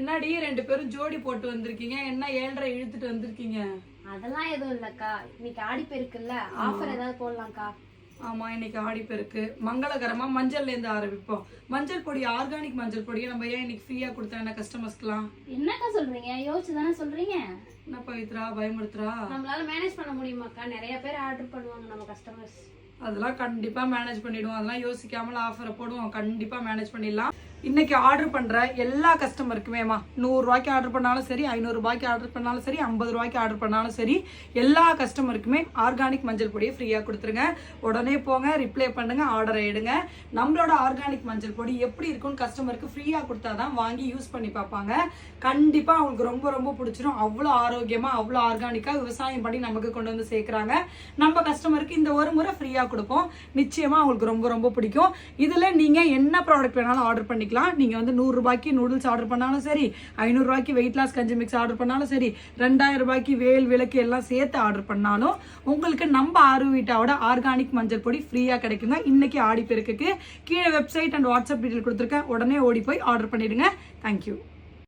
அப்படியே ரெண்டு பேரும் ஜோடி போட்டு வந்திருக்கீங்க. என்ன ஏழரை இழுத்துட்டு வந்திருக்கீங்க? அதெல்லாம் எதுவும் இல்லக்கா. இன்னைக்கு ஆடிப்பெருக்குல்ல. ஆஃபர் ஏதாவது போடலாம்க்கா. ஆமா இன்னைக்கு ஆடிப்பெருக்கு. மங்களகரமா மஞ்சள்ல இருந்து ஆரம்பிப்போம். மஞ்சள் பொடி ஆர்கானிக் மஞ்சள் பொடியை நம்ம ஏன் இன்னைக்கு ஃப்ரீயா கொடுத்தா என்ன கஸ்டமர்ஸ்க்குலாம் என்னக்கா சொல்றீங்க? யோசிச்சு தானே சொல்றீங்க? என்ன பவித்ரா பயமுறுத்துறா? நம்மளால மேனேஜ் பண்ண முடியுமாக்கா? நிறைய பேர் ஆர்டர் பண்ணுவாங்க நம்ம கஸ்டமர்ஸ் அதெல்லாம் கண்டிப்பாக மேனேஜ் பண்ணிவிடுவோம் அதெல்லாம் யோசிக்காமல் ஆஃபரை போடுவோம். கண்டிப்பாக மேனேஜ் பண்ணிடலாம். இன்றைக்கி ஆர்டர் பண்ணுற எல்லா கஸ்டமருக்குமேம்மா நூறுரூவாய்க்கு ஆர்டர் பண்ணாலும் சரி ஐநூறுரூபாய்க்கு ஆர்டர் பண்ணாலும் சரி ஐம்பது ரூபாய்க்கு ஆர்டர் பண்ணாலும் சரி எல்லா கஸ்டமருக்குமே ஆர்கானிக் மஞ்சள் பொடியை ஃப்ரீயாக கொடுத்துருங்க. உடனே போங்க ரிப்ளை பண்ணுங்க ஆர்டரை எடுங்க. நம்மளோட ஆர்கானிக் மஞ்சள் பொடி எப்படி இருக்கும்னு கஸ்டமருக்கு ஃப்ரீயாக கொடுத்தா தான் வாங்கி யூஸ் பண்ணி பார்ப்பாங்க. கண்டிப்பாக அவங்களுக்கு ரொம்ப ரொம்ப பிடிச்சிரும். அவ்வளோ ஆரோக்கியமாக அவ்வளோ ஆர்கானிக்காக விவசாயம் பண்ணி நமக்கு கொண்டு வந்து சேர்க்குறாங்க. நம்ம கஸ்டமருக்கு இந்த ஒரு முறை ஃப்ரீயாக ஃப்ரீயா கொடுப்போம். நிச்சயமா அவங்களுக்கு ரொம்ப ரொம்ப பிடிக்கும். இதில் நீங்கள் என்ன ப்ராடக்ட் வேணாலும் ஆர்டர் பண்ணிக்கலாம். நீங்கள் வந்து நூறுரூபாய்க்கு நூடுல்ஸ் ஆர்டர் பண்ணாலும் சரி ஐநூறுரூவாய்க்கு வெயிட் லாஸ் கஞ்சி மிக்ஸ் ஆர்டர் பண்ணாலும் சரி ரெண்டாயிரம் ரூபாய்க்கு வேல் விளக்கு எல்லாம் சேர்த்து ஆர்டர் பண்ணாலும் உங்களுக்கு நம்ம ஆறு வீட்டாவோட ஆர்கானிக் மஞ்சள் பொடி ஃப்ரீயாக கிடைக்குங்க இன்னைக்கு ஆடி பெருக்குக்கு கீழே வெப்சைட் அண்ட் வாட்ஸ்அப் டீட்டெயில் கொடுத்துருக்கேன். உடனே ஓடி போய் ஆர்டர் பண்ணிடுங்க தேங்க்யூ